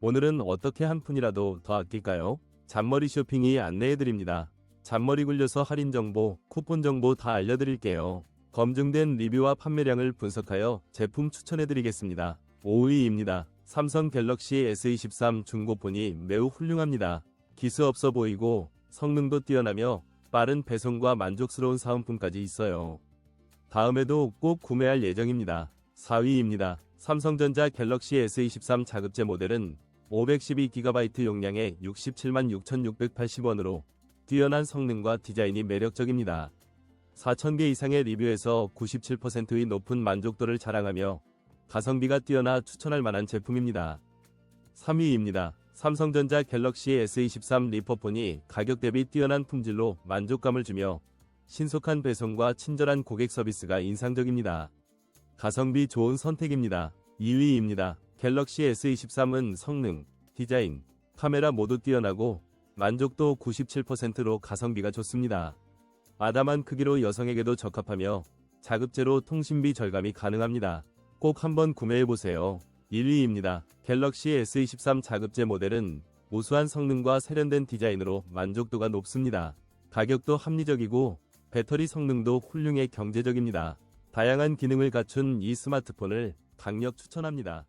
오늘은 어떻게 한 푼이라도 더 아낄까요? 잔머리 쇼핑이 안내해드립니다. 잔머리 굴려서 할인 정보, 쿠폰 정보 다 알려드릴게요. 검증된 리뷰와 판매량을 분석하여 제품 추천해드리겠습니다. 5위입니다. 삼성 갤럭시 S23 중고폰이 매우 훌륭합니다. 기스 없어 보이고 성능도 뛰어나며 빠른 배송과 만족스러운 사은품까지 있어요. 다음에도 꼭 구매할 예정입니다. 4위입니다. 삼성전자 갤럭시 S23 자급제 모델은 512GB 용량에 67만 6,680원으로 뛰어난 성능과 디자인이 매력적입니다. 4,000개 이상의 리뷰에서 97%의 높은 만족도를 자랑하며 가성비가 뛰어나 추천할 만한 제품입니다. 3위입니다. 삼성전자 갤럭시 S23 리퍼폰이 가격 대비 뛰어난 품질로 만족감을 주며 신속한 배송과 친절한 고객 서비스가 인상적입니다. 가성비 좋은 선택입니다. 2위입니다. 갤럭시 S23은 성능, 디자인, 카메라 모두 뛰어나고 만족도 97%로 가성비가 좋습니다. 아담한 크기로 여성에게도 적합하며 자급제로 통신비 절감이 가능합니다. 꼭 한번 구매해보세요. 1위입니다. 갤럭시 S23 자급제 모델은 우수한 성능과 세련된 디자인으로 만족도가 높습니다. 가격도 합리적이고 배터리 성능도 훌륭해 경제적입니다. 다양한 기능을 갖춘 이 스마트폰을 강력 추천합니다.